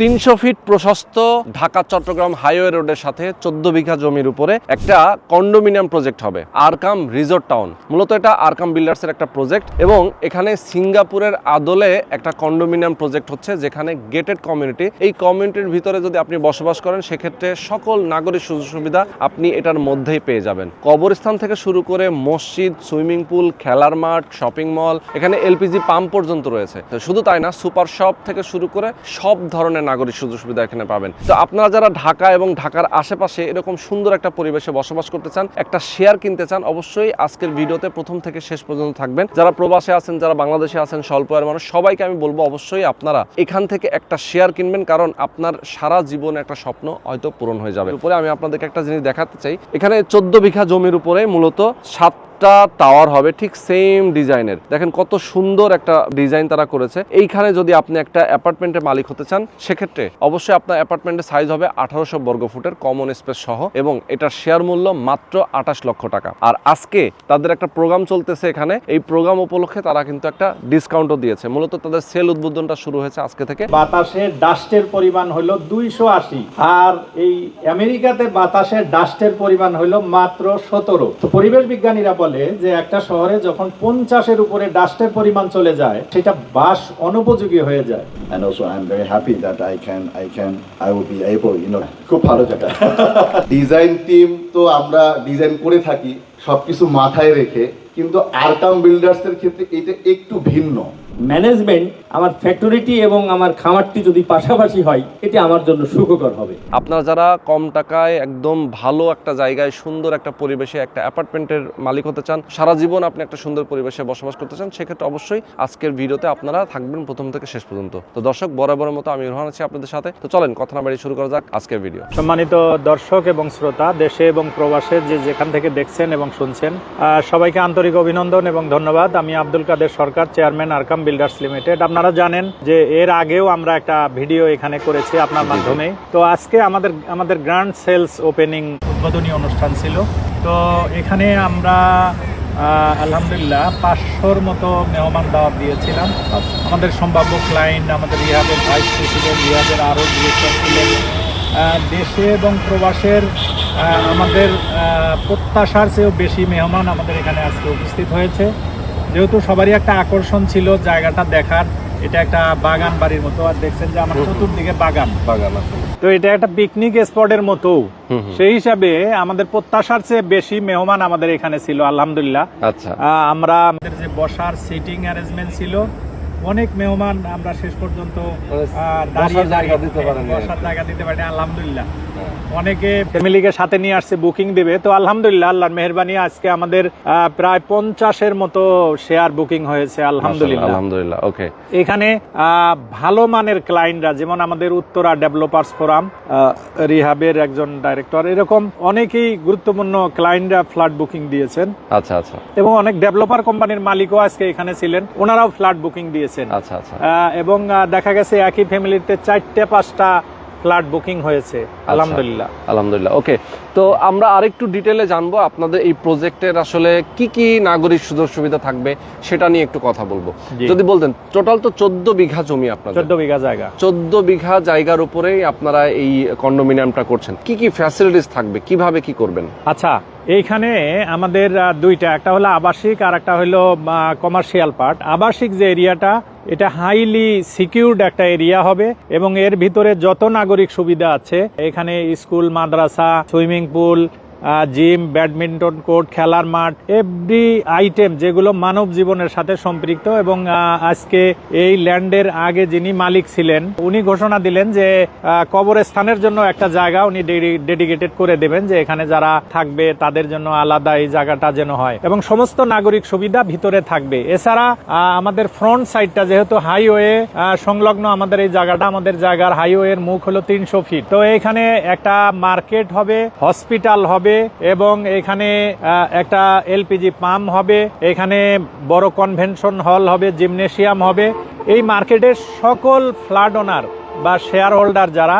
তিনশো ফিট প্রশস্ত ঢাকা চট্টগ্রাম হাইওয়ে রোডের সাথে চোদ্দ বিঘা জমির উপরে একটা কন্ডোমিনিয়াম প্রজেক্ট হবে, আরকাম রিসোর্ট টাউন। মূলত এটা আরকাম বিল্ডার্সের একটা প্রজেক্ট এবং এখানে সিঙ্গাপুরের আদলে একটা কন্ডোমিনিয়াম প্রজেক্ট হচ্ছে যেখানে গেটেড কমিউনিটি। এই কমিউনিটির ভিতরে যদি আপনি বসবাস করেন, সেক্ষেত্রে সকল নাগরিক সুযোগ সুবিধা আপনি এটার মধ্যেই পেয়ে যাবেন। কবরস্থান থেকে শুরু করে মসজিদ, সুইমিং পুল, খেলার মাঠ, শপিং মল, এখানে এলপিজি পাম্প পর্যন্ত রয়েছে। শুধু তাই না, সুপার শপ থেকে শুরু করে সব ধরনের নাগরিক সুযোগ সুবিধা এখানে পাবেন। তো আপনারা যারা ঢাকা এবং ঢাকার আশেপাশে এরকম সুন্দর একটা পরিবেশে বসবাস করতে চান, একটা শেয়ার কিনতে চান, অবশ্যই আজকের ভিডিওতে প্রথম থেকে শেষ পর্যন্ত থাকবেন। যারা প্রবাসে আছেন, যারা বাংলাদেশে আছেন, স্বল্প আয়ের মানুষ, সবাইকে আমি বলব অবশ্যই আপনারা এখান থেকে একটা শেয়ার কিনবেন, কারণ আপনার সারা জীবনে একটা স্বপ্ন হয়তো পূরণ হয়ে যাবে। উপরে আমি আপনাদেরকে একটা জিনিস দেখাতে চাই। এখানে চোদ্দ বিঘা জমির উপরে মূলত সাত একটা টাওয়ার হবে ঠিক সেম ডিজাইনের। দেখেন কত সুন্দর একটা ডিজাইন তারা করেছে। এইখানে যদি আপনি একটা অ্যাপার্টমেন্টের মালিক হতে চান, সেক্ষেত্রে অবশ্যই আপনার অ্যাপার্টমেন্টের সাইজ হবে আঠারোশো বর্গ ফুটের কমন স্পেস সহ এবং এটার শেয়ার মূল্য মাত্র আঠাশ লক্ষ টাকা। আর আজকে তাদের একটা প্রোগ্রাম চলতেছে এখানে। এই প্রোগ্রাম উপলক্ষে তারা কিন্তু একটা ডিসকাউন্টও দিয়েছে। মূলত তাদের সেল উদ্বোধনটা শুরু হয়েছে আজকে থেকে। বাতাসে ডাস্টের পরিমাণ হলো দুইশো আশি। আর এই আমেরিকাতে বাতাসে ডাস্টের পরিমাণ হলো মাত্র সতেরো। তো পরিবেশ বিজ্ঞানীরা বলে যে একটা শহরে যখন পঞ্চাশের উপরে ডাস্টের পরিমাণ চলে যায় সেটা বাস অনুপযোগী হয়ে যায়। And also I'm very happy that I can I can I will be able you know খুব ভালো জায়গা। ডিজাইন টিম তো আমরা ডিজাইন করে থাকি সবকিছু মাথায় রেখে কিন্তু আরকাম বিল্ডার্সের ক্ষেত্রে এটা একটু ভিন্ন। ম্যানেজমেন্ট আমার ফ্যাক্টরিটি এবং আমার খামারটি যদি পাশাপাশি হয় এটি আমার জন্য সুখকর হবে। আপনারা যারা কম টাকায় একদম ভালো একটা জায়গায় সুন্দর একটা পরিবেশে একটা অ্যাপার্টমেন্টের মালিক হতে চান সারা জীবন আপনি একটা সুন্দর পরিবেশে বসবাস করতে চান সেক্ষেত্রে অবশ্যই আজকের ভিডিওতে আপনারা থাকবেন প্রথম থেকে শেষ পর্যন্ত। তো দর্শক বরাবর মতো আমি রোহান আছি আপনাদের সাথে। তো চলেন কথা না বাড়ি শুরু করা যাক আজকের ভিডিও। সম্মানিত দর্শক এবং শ্রোতা দেশে এবং প্রবাসে যে যেখান থেকে দেখছেন এবং শুনছেন আহ, সবাইকে আন্তরিক অভিনন্দন এবং ধন্যবাদ। আমি Abdul Kader Sarkar chairman Arkam builders limited আপনারা জানেন যে এর আগেও আমরা একটা ভিডিও এখানে করেছি আপনার মাধ্যমে তো আজকে আমাদের আমাদের গ্র্যান্ড সেলস ওপেনিং উদ্বোধনী অনুষ্ঠান ছিল। তো এখানে আমরা আলহামদুলিল্লাহ পাঁচশোর মতো মেহমান দাওয়াত দিয়েছিলাম। আমাদের সম্ভাব্য ক্লায়েন্ট আমাদের রিহাবের ভাইস প্রেসিডেন্ট রিহাবের আরও ডিরেক্টর ছিলেন। দেশে এবং প্রবাসের আমাদের প্রত্যাশার চেয়েও বেশি মেহমান আমাদের এখানে আজকে উপস্থিত হয়েছে। যেহেতু সবারই একটা আকর্ষণ ছিল জায়গাটা দেখার এটা একটা বাগান বাড়ির মতো। আর দেখছেন যে আমার চতুর্দিকে বাগান। বাগান আছে। তো এটা একটা পিকনিক স্পটের মতো। সেই হিসাবে আমাদের প্রত্যাশার চেয়ে বেশি মেহমান আমাদের এখানে ছিল আলহামদুলিল্লাহ। আচ্ছা। আমরা আমাদের যে বসার সিটিং অ্যারেঞ্জমেন্ট ছিল অনেক মেহমান আমরা শেষ পর্যন্ত দাঁড়িয়ে জায়গা দিতে বসার জায়গা দিতে পারি আলহামদুলিল্লাহ। অনেকে ফ্যামিলিকে সাথে নিয়ে আসছে বুকিং দেবে। তো আলহামদুলিল্লাহ আল্লাহর মেহরবানি আজকে আমাদের প্রায় পঞ্চাশের মতো শেয়ার বুকিং হয়েছে আলহামদুলিল্লাহ। আলহামদুলিল্লাহ ওকে এখানে ভালো মানের ক্লায়েন্টরা যেমন আমাদের উত্তরা ডেভেলপার্স ফোরাম রিহাবের একজন ডাইরেক্টর এরকম অনেকেই গুরুত্বপূর্ণ ক্লায়েন্টরা ফ্ল্যাট বুকিং দিয়েছেন। আচ্ছা আচ্ছা। এবং অনেক ডেভেলপার কোম্পানির মালিকও আজকে এখানে ছিলেন ওনারাও ফ্ল্যাট বুকিং দিয়েছেন। আচ্ছা আচ্ছা। আহ, এবং দেখা গেছে একই ফ্যামিলিতে চারটে পাঁচটা ফ্ল্যাট বুকিং হয়েছে। আলহামদুলিল্লাহ। আলহামদুলিল্লাহ ওকে। তো আমরা আরেকটু ডিটেলে জানব আপনাদের এই প্রজেক্টের আসলে কি কি নাগরিক সুযোগ সুবিধা থাকবে সেটা নিয়ে একটু কথা বলব। যদি বলতেন টোটাল তো চোদ্দ বিঘা জমি আপনাদের। চোদ্দ বিঘা জায়গা। চোদ্দ বিঘা জায়গার উপরেই আপনারা এই কন্ডোমিনিয়ামটা করছেন। কি কি ফ্যাসিলিটিস থাকবে? কীভাবে কি করবেন? আচ্ছা এইখানে আমাদের দুইটা একটা হলো আবাসিক আর একটা হলো কমার্শিয়াল পার্ট আবাসিক যে এরিয়াটা এটা হাইলি সিকিউরড একটা এরিয়া হবে এবং এর ভিতরে যত নাগরিক সুবিধা আছে, এখানে স্কুল মাদ্রাসা swimming pool gym, badminton court, খেলার মাঠ এভরি আইটেম যেগুলো মানব জীবনের সাথে সম্পৃক্ত এবং আজকে এই ল্যান্ডের আগে যিনি মালিক ছিলেন, উনি ঘোষণা দিলেন যে কবরস্থানের জন্য একটা জায়গা উনি ডেডিকেটেড করে দেবেন যে এখানে যারা থাকবে তাদের জন্য আলাদা এই জায়গাটা যেন হয়। এবং সমস্ত নাগরিক সুবিধা ভিতরে থাকবে। এছাড়া আমাদের ফ্রন্ট সাইডটা যেহেতু হাইওয়ে সংলগ্ন আমাদের এই জায়গাটা, আমাদের জায়গার হাইওয়ের মুখ হলো তিনশো ফিট। তো এখানে একটা মার্কেট হবে, হসপিটাল হবে এবং এখানে একটা এলপিজি পাম্প হবে, এখানে বড় কনভেনশন হল হবে, জিমনেশিয়াম হবে। এই মার্কেটের সকল ফ্ল্যাট ওনার বা শেয়ার হোল্ডার যারা,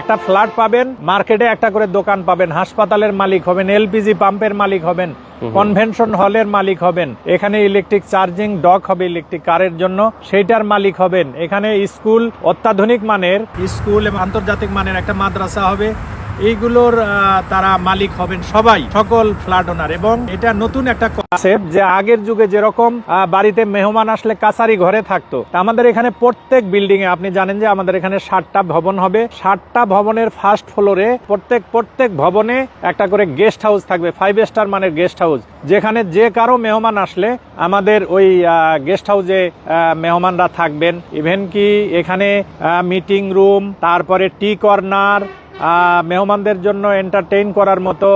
একটা ফ্ল্যাট পাবেন, মার্কেটে একটা করে দোকান পাবেন, হাসপাতালের মালিক হবেন, এলপিজি পাম্পের মালিক হবেন। কনভেনশন হলের মালিক হবেন। এখানে ইলেকট্রিক চার্জিং ডক হবে ইলেকট্রিক কারের জন্য। সেইটার মালিক হবেন। এখানে স্কুল অত্যাধুনিক মানের, স্কুল এবং আন্তর্জাতিক মানের একটা মাদ্রাসা হবে। এইগুলোর তারা মালিক হবেন সবাই, সকল ফ্ল্যাট ওনার। এবং এটা নতুন একটা কনসেপ্ট যে আগের যুগে যেরকম বাড়িতে মেহমান আসলে কাছারি ঘরে থাকতো। আমাদের এখানে প্রত্যেক বিল্ডিং এ, আপনি জানেন যে আমাদের এখানে ষাটটা ভবন হবে। ষাটটা ভবনের ফার্স্ট ফ্লোরে প্রত্যেক প্রত্যেক ভবনে একটা করে গেস্ট হাউস থাকবে। ফাইভ স্টার মানের গেস্ট হাউস যেখানে যে কারও মেহমান আসলে আমাদের ওই গেস্ট হাউসে মেহমানরা থাকবেন। ইভেন কি এখানে মিটিং রুম তারপরে টি কর্নার মেহমানদের জন্য এন্টারটেইন করার মতো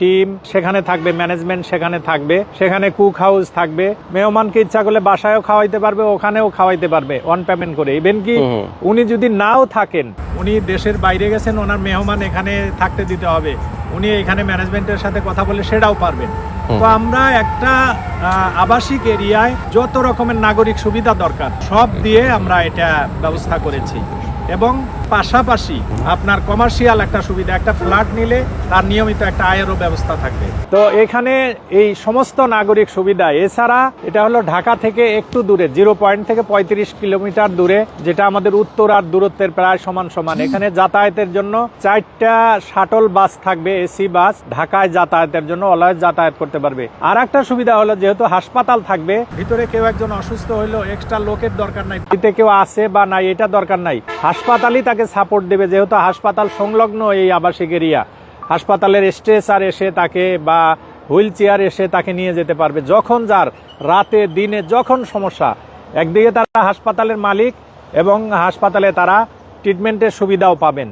টিম সেখানে থাকবে ম্যানেজমেন্ট সেখানে থাকবে সেখানে কুক হাউস থাকবে। মেহমানকে ইচ্ছা করলে বাসায়ও খাওয়াইতে পারবে ওখানেও খাওয়াইতে পারবে অন পেমেন্ট করে। ইভেন কি উনি যদি নাও থাকেন উনি দেশের বাইরে গেছেন ওনার মেহমান এখানে থাকতে দিতে হবে। উনি এখানে ম্যানেজমেন্টের সাথে কথা বলে সেটাও পারবেন। তো আমরা একটা আবাসিক এরিয়ায় যত রকমের নাগরিক সুবিধা দরকার সব দিয়ে আমরা এটা ব্যবস্থা করেছি। এবং পাশাপাশি আপনার কমার্শিয়াল একটা সুবিধা একটা ফ্ল্যাট নিলে তার নিয়মিত একটা আয়েরও ব্যবস্থা থাকবে। তো এখানে এই সমস্ত নাগরিক সুবিধা এছাড়া এটা হলো ঢাকা থেকে একটু দূরে জিরো পয়েন্ট থেকে পঁয়ত্রিশ কিলোমিটার দূরে যেটা আমাদের উত্তর আর দূরত্বের প্রায় সমান সমান। এখানে যাতায়াতের জন্য চারটা শাটল বাস থাকবে এসি বাস ঢাকায় যাতায়াতের জন্য অলয়েজ যাতায়াত করতে পারবে। আর একটা সুবিধা হলো যেহেতু হাসপাতাল থাকবে ভিতরে কেউ একজন অসুস্থ হইল এক্সট্রা লোকের দরকার নাই কেউ আছে বা নাই এটা দরকার নাই। হাসপাতালই তাকে সাপোর্ট দেবে, যেহেতু হাসপাতাল সংলগ্ন এই আবাসিক এরিয়া হাসপাতালের স্ট্রেচার এসে তাকে বা হুইল চেয়ার এসে তাকে নিয়ে যেতে পারবে, যখন যার রাতে, দিনে যখন সমস্যা। একদিকে তারা হাসপাতালের মালিক এবং হাসপাতালে তারা ট্রিটমেন্টের সুবিধাও পাবেন।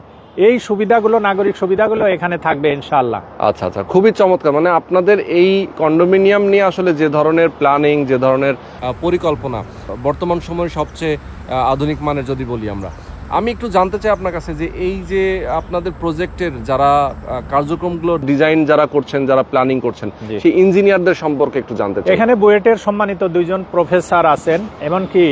এই সুবিধাগুলো, নাগরিক সুবিধাগুলো এখানে থাকবে ইনশাআল্লাহ। আচ্ছা আচ্ছা খুবই চমৎকার। মানে আপনাদের এই কন্ডোমিনিয়াম নিয়ে আসলে যে ধরনের প্ল্যানিং যে ধরনের পরিকল্পনা, বর্তমান সময়ে সবচেয়ে আধুনিক মানের যদি বলি আমরা আমি একটু জানতে চাই আপনার কাছে যে এই যে আপনাদের প্রজেক্টের যারা কার্যক্রমগুলো ডিজাইন যারা করছেন যারা প্ল্যানিং করছেন। সেই ইঞ্জিনিয়ারদের সম্পর্কে একটু জানতে চাই এখানে বুয়েটের সম্মানিত দুইজন প্রফেসর আছেন এমনকি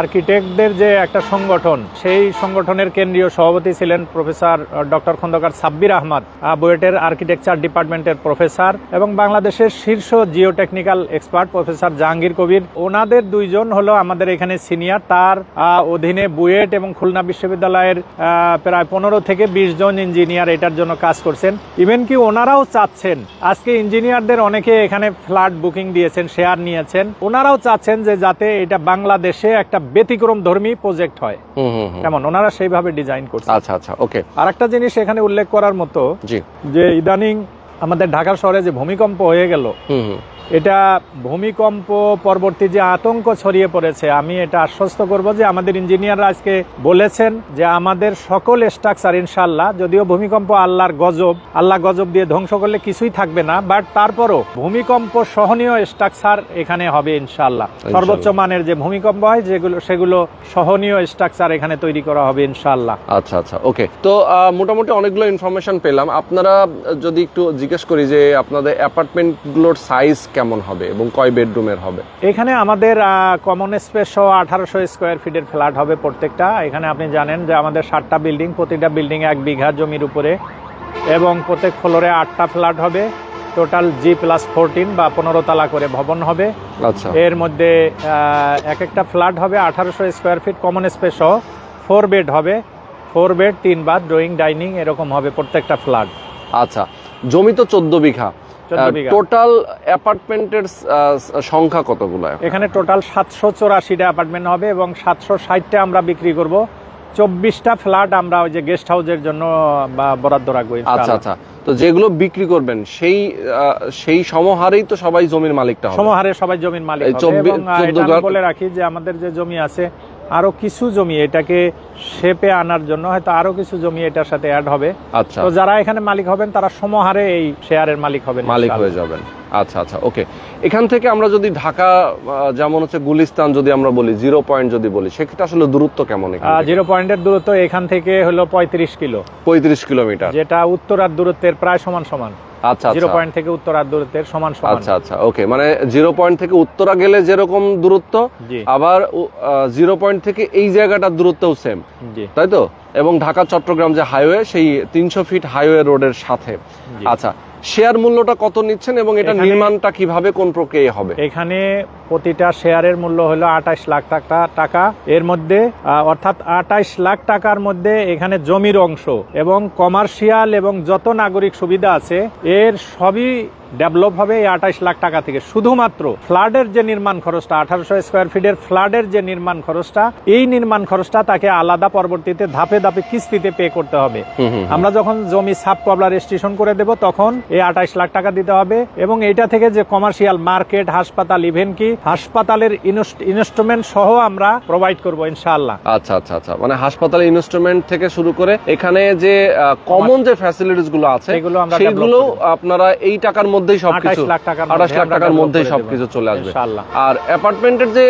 আর্কিটেক্টদের যে একটা সংগঠন সেই সংগঠনের কেন্দ্রীয় সভাপতি ছিলেন প্রফেসর ডক্টর খন্দকার সাব্বির আহমদ আহ, বুয়েটের আর্কিটেকচার ডিপার্টমেন্টের প্রফেসর এবং বাংলাদেশের শীর্ষ geotechnical expert professor Jahangir Kabir ওনাদের দুইজন হলো আমাদের এখানে সিনিয়র তার অধীনে বুয়েট এবং খুলনা বিশ্ববিদ্যালয়ের প্রায় পনেরো থেকে বিশ জন ইঞ্জিনিয়ার এটার জন্য কাজ করছেন। ইভেন কি ওনারাও চাচ্ছেন। আজকে ইঞ্জিনিয়ারদের অনেকে এখানে ফ্ল্যাট বুকিং দিয়েছেন শেয়ার নিয়েছেন। ওনারাও চাচ্ছেন যে যাতে এটা বাংলাদেশে একটা ব্যতিক্রম ধর্মী প্রজেক্ট হয়। কেমন? ওনারা সেইভাবে ডিজাইন করছে আচ্ছা আচ্ছা ওকে। আর একটা জিনিস এখানে উল্লেখ করার মতো যে ইদানিং আমাদের ঢাকা শহরে যে ভূমিকম্প হয়ে গেল এটা ভূমিকম্প পরবর্তী যে আতঙ্ক ছড়িয়ে পড়েছে আমি এটা আশ্বস্ত করব যে আমাদের ইঞ্জিনিয়াররা আজকে বলেছেন যে আমাদের সকল স্ট্রাকচার ইনশাল্লাহ যদিও ভূমিকম্প আল্লাহর গজব আল্লাহ গজব দিয়ে ধ্বংস করলে কিছুই থাকবে না বাট তারপরও ভূমিকম্প সহনীয় স্ট্রাকচার এখানে হবে ইনশাল্লাহ সর্বোচ্চ মানের যে ভূমিকম্প হয় যেগুলো সেগুলো সহনীয় স্ট্রাকচার এখানে তৈরি করা হবে ইনশাল্লাহ আচ্ছা আচ্ছা ওকে। তো মোটামুটি অনেকগুলো ইনফরমেশন পেলাম। আপনারা যদি একটু জিজ্ঞেস করি যে আপনাদের অ্যাপার্টমেন্টগুলোর সাইজ কেমন হবে এবং কয় বেডরুমের হবে? এখানে আমাদের কমন স্পেস সহ আঠারোশো স্কোয়ার ফিটের ফ্ল্যাট হবে প্রত্যেকটা। এখানে আপনি জানেন যে আমাদের সাতটা বিল্ডিং প্রতিটা বিল্ডিং এক বিঘা জমির উপরে। এবং প্রত্যেক ফ্লোরে আটটা ফ্ল্যাট হবে। টোটাল জি প্লাস ফোরটিন বা পনেরো তালা করে ভবন হবে। আচ্ছা। এর মধ্যে এক একটা ফ্ল্যাট হবে আঠারোশো স্কোয়ার ফিট কমন স্পেস সহ। ফোর বেড হবে। ফোর বেড তিন বাথ ড্রয়িং ডাইনিং এরকম হবে প্রত্যেকটা ফ্ল্যাট আচ্ছা। জমি তো চোদ্দ বিঘা। টোটাল অ্যাপার্টমেন্টের সংখ্যা কতগুলো এখানে? টোটাল সাতশো চৌরাশিটা অ্যাপার্টমেন্ট হবে এবং সাতশো ষাটটা আমরা বিক্রি করব। চব্বিশটা ফ্ল্যাট আমরা ওই যে গেস্ট হাউসের জন্য বা বরাদ্দ রাখব আচ্ছা আচ্ছা। তো যেগুলো বিক্রি করবেন সেই সেই সমহারেই তো সবাই জমির মালিকটা সমহারে সবাই জমির মালিক বলে রাখি যে আমাদের যে জমি আছে আরও কিছু জমি এটাকে শেপে আনার জন্য হয়তো আরও কিছু জমি এটার সাথে অ্যাড হবে। আচ্ছা। তো যারা এখানে মালিক হবেন তারা সমহারে এই শেয়ারের মালিক হবেন মালিক হয়ে যাবেন। আচ্ছা আচ্ছা ওকে। এখান থেকে আমরা যদি ঢাকা যেমন হচ্ছে গুলিস্তান যদি আমরা বলি জিরো পয়েন্ট যদি বলি সেক্ষেত্রে আসলে দূরত্ব কেমন জিরো পয়েন্টের দূরত্ব এখান থেকে হলো পঁয়ত্রিশ কিলো। পঁয়ত্রিশ কিলোমিটার। যেটা উত্তর আর দূরত্বের প্রায় সমান সমান। আচ্ছা, জিরো আচ্ছা। পয়েন্ট থেকে উত্তরার দূরত্বের সমান সমান। আচ্ছা আচ্ছা ওকে মানে জিরো পয়েন্ট থেকে উত্তরা গেলে যেরকম দূরত্ব আবার জিরো পয়েন্ট থেকে এই জায়গাটার দূরত্বও সেম তাই তো? এবং ঢাকা চট্টগ্রাম যে হাইওয়ে সেই তিনশো ফিট হাইওয়ে রোডের সাথে। আচ্ছা শেয়ার মূল্যটা কত নিচ্ছেন এবং এটা নির্মাণটা কীভাবে কোন প্রক্রিয়ায় হবে? এখানে প্রতিটা শেয়ারের মূল্য হলো আঠাইশ লাখ টাকা টাকা। এর মধ্যে অর্থাৎ আঠাইশ লাখ টাকার মধ্যে এখানে জমির অংশ এবং কমার্শিয়াল এবং যত নাগরিক সুবিধা আছে এর সবই ডেভেলপ হবে এই আঠাশ লাখ টাকা থেকে। শুধুমাত্র ফ্লাডের যে নির্মাণ খরচটা আঠারোশো স্কোয়ার ফিটের ফ্লাডের যে নির্মাণ খরচটা এই নির্মাণ খরচটা তাকে আলাদা পরবর্তীতে ধাপে ধাপে কিস্তিতে পে করতে হবে। আমরা যখন জমি সাব কবলা রেজিস্ট্রেশন করে দেব তখন এই আঠাইশ লাখ টাকা দিতে হবে এবং এটা থেকে যে কমার্শিয়াল মার্কেট হাসপাতাল ইভেন কি হাসপাতালের ইনস্ট্রুমেন্ট সহ আমরা প্রোভাইড করব ইনশাআল্লাহ। আচ্ছা আচ্ছা আচ্ছা। মানে হাসপাতালে ইনস্ট্রুমেন্ট থেকে শুরু করে এখানে যে কমন যে ফ্যাসিলিটিসগুলো আছে সেগুলো আপনারা এই টাকার মধ্যেই সবকিছু 28 লাখ টাকার আঠাশ মধ্যে লাখ টাকার মধ্যেই সবকিছু চলে আসবে। আর অ্যাপার্টমেন্টের যে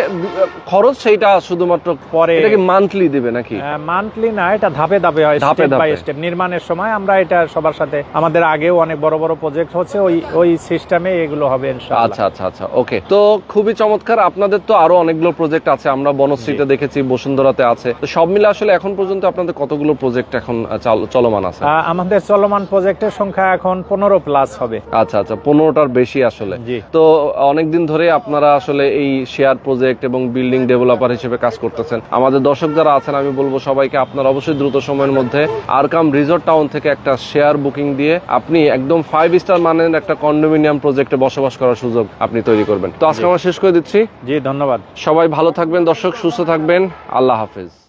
খরচ সেইটা শুধুমাত্র পরে এটা কি মান্থলি দিবে নাকি? মান্থলি না এটা ধাপে ধাপে হয় ধাপে স্টেপ বাই স্টেপ নির্মাণের সময় আমরা এটা সবার সাথে আমাদের আগেও অনেক বড় বড় প্রজেক্ট হচ্ছে ওই ওই সিস্টেমে এগুলো হবে ইনশাআল্লাহ। আচ্ছা আচ্ছা আচ্ছা ওকে তো খুবই চমৎকার আপনাদের তো আরও অনেকগুলো প্রজেক্ট আছে আমরা বনশ্রীতে দেখেছি বসুন্ধরাতে আছে। তো সব মিলে আসলে এখন পর্যন্ত আপনাদের কতগুলো প্রজেক্ট এখন চাল- চলমান আছে? আমাদের চলমান প্রজেক্টের সংখ্যা এখন পনেরো প্লাস হবে। আচ্ছা আচ্ছা পনেরোটার বেশি আসলে। তো অনেকদিন ধরে আপনারা আসলে এই শেয়ার প্রজেক্ট এবং বিল্ডিং ডেভেলপার হিসেবে কাজ করতেছেন। আমাদের দর্শক যারা আছেন আমি বলব সবাইকে আপনার অবশ্যই দ্রুত সময়ের মধ্যে আরকাম রিসোর্ট টাউন থেকে একটা শেয়ার বুকিং দিয়ে আপনি একদম ফাইভ স্টার মানের একটা কন্ডোমিনিয়াম প্রজেক্টে বসবাস করার সুযোগ আপনি তৈরি করবেন। তো আজকে আমরা শেষ করে দিচ্ছি। জি ধন্যবাদ। সবাই ভালো থাকবেন দর্শক সুস্থ থাকবেন। আল্লাহ হাফেজ।